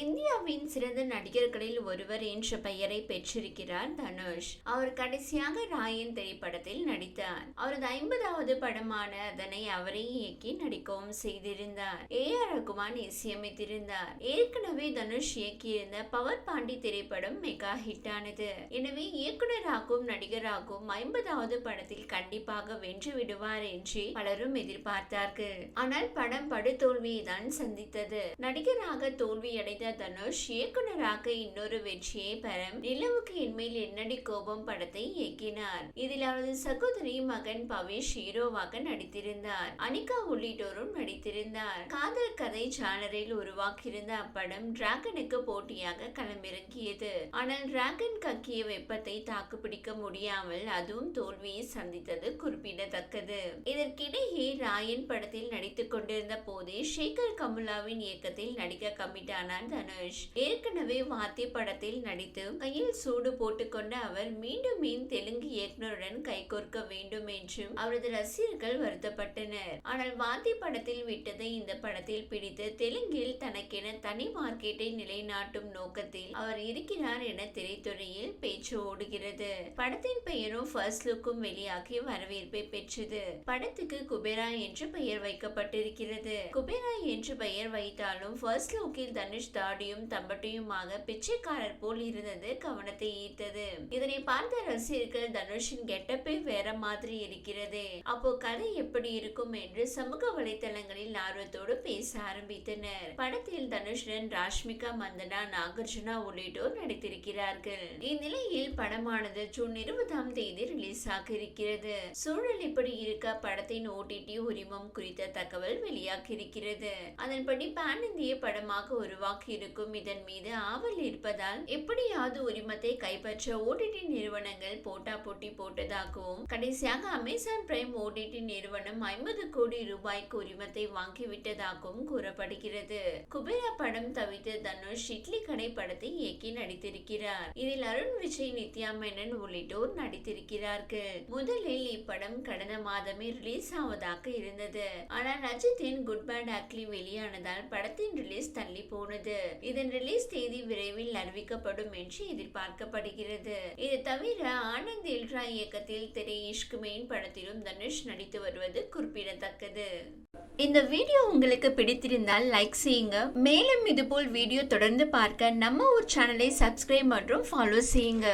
இந்தியாவின் சிறந்த நடிகர்களில் ஒருவர் என்ற பெயரை பெற்றிருக்கிறார் தனுஷ். அவர் கடைசியாக ராயன் திரைப்படத்தில் நடித்தார். அவரது ஐம்பதாவது படமான அதனை அவரே இயக்கி நடிக்கவும் செய்திருந்தார். ஏ. ஆர். ரகுமான் இசையமைத்திருந்தார். ஏற்கனவே தனுஷ் இயக்கியிருந்த பவர் பாண்டி திரைப்படம் மெகா ஹிட் ஆனது எனவே இயக்குனராகவும் நடிகராகவும் ஐம்பதாவது படத்தில் கண்டிப்பாக வென்று விடுவார் என்று பலரும் எதிர்பார்த்தார்கள். ஆனால் படம் படுதோல்வியை தான் சந்தித்தது. நடிகராக தோல்வியடைந்த தனுஷ் இயக்குனராக இன்னொரு வெற்றியை பெற நிலவுக்கு என்மேல் என்னடி கோபம் படத்தை இயக்கினார். இதில் அவரது சகோதரி மகன் பவேஷ் ஹீரோவாக நடித்திருந்தார். அனிகா உள்ளிட்டோரும் நடித்திருந்தார். காதல் கதை ஜானரில் உருவாக்கியிருந்த அப்படம் டிராகனுக்கு போட்டியாக களமிறங்கியது. ஆனால் டிராகன் கக்கிய வெப்பத்தை தாக்குப்பிடிக்க முடியாமல் அதுவும் தோல்வியை சந்தித்தது குறிப்பிடத்தக்கது. இதற்கிடையே ராயன் படத்தில் நடித்துக் கொண்டிருந்த போதே சேகர் கமுலாவின் இயக்கத்தில் நடிக்க கமிட்டானார் தனுஷ் ஏற்கனவே வாத்தி படத்தில் நடித்து கையில் சூடு போட்டுக்கொண்ட அவர் மீண்டும் மீன் தெலுங்கு இயக்குனருடன் கைகோர்க்க வேண்டும் என்றும் அவரது ரசிகர்கள் வருத்தப்பட்டனர். ஆனால் வாத்தி படத்தில் விட்டதை இந்த படத்தில் பிடித்து தெலுங்கில் தனக்கென தனி மார்க்கெட்டை நிலைநாட்டும் நோக்கத்தில் அவர் இருக்கிறார் என திரைத்துறையில் பேச்சு ஓடுகிறது. படத்தின் பெயரும் ஃபர்ஸ்ட் லுக்கும் வெளியாகி வரவேற்பை பெற்றது. படத்துக்கு குபேரா என்று பெயர் வைக்கப்பட்டிருக்கிறது. குபேரா என்று பெயர் வைத்தாலும் ஃபர்ஸ்ட் லுக்கில் தனுஷ் தாடியும் தம்பட்டியுமாக பிச்சைக்காரர் போல் இருந்தது கவனத்தை ஈர்த்தது. இதனை பார்த்த ரசிகர்கள் தனுஷின் கெட்டப்பே வேற மாதிரி இருக்கிறது. அப்போ கதை எப்படி இருக்கும் என்று சமூக வலைதளங்களில் ஆர்வத்தோடு பேச ஆரம்பித்தனர். படத்தில் தனுஷுடன் ராஷ்மிகா மந்தனா நாகார்ஜுனா உள்ளிட்டோர் நடித்திருக்கிறார்கள். இந்நிலையில் படமானது ஜூன் இருபதாம் தேதி ரிலீஸ் ஆக இருக்கிறது சூழல் இப்படி இருக்க? படத்தின் ஓடிடி உரிமம் குறித்த தகவல் வெளியாக இருக்கிறது அதன்படி பேன் இந்திய படமாக உருவாக்கி இருக்கும் இதன் மீது ஆவல் இருப்பதால் எப்படியாவது உரிமத்தை கைப்பற்ற ஓடிடி நிறுவனங்கள் போட்டா போட்டி போட்டதாகவும் கடைசியாக அமேசான் பிரைம் ஓடிடி நிறுவனம் ஐம்பது கோடி ரூபாய்க்கு உரிமத்தை வாங்கிவிட்டதாகவும் கூறப்படுகிறது. குபேரா படம் தவிர்த்து தனுஷ் இட்லி கடை படத்தை இயக்கி நடித்திருக்கிறார். இதில் அருண் விஜய் நித்யா மேனன் உள்ளிட்டோர் நடித்திருக்கிறார்கள். முதலில் இப்படம் கடந்த மாதமே ரிலீஸ் ஆவதாக இருந்தது. ஆனால் அஜித்தின் குட் பேட் அக்லி வெளியானதால் படத்தின் ரிலீஸ் தள்ளி போனது. இதன் ரிலீஸ் தேதி விரைவில் அறிவிக்கப்படும் என்று எதிர்பார்க்கப்படுகிறது. இது தவிர ஆனந்த் இல்ரா இயக்கத்தில் திரை இஷ்க் மெயின் படத்திலும் தனுஷ் நடித்து வருவது குறிப்பிடத்தக்கது. இந்த வீடியோ உங்களுக்கு பிடித்திருந்தால் லைக் செய்யுங்க. மேலும் இதுபோல் வீடியோ தொடர்ந்து பார்க்க நம்ம ஒரு சேனலை சப்ஸ்கிரைப் மற்றும் ஃபாலோ செய்யுங்க.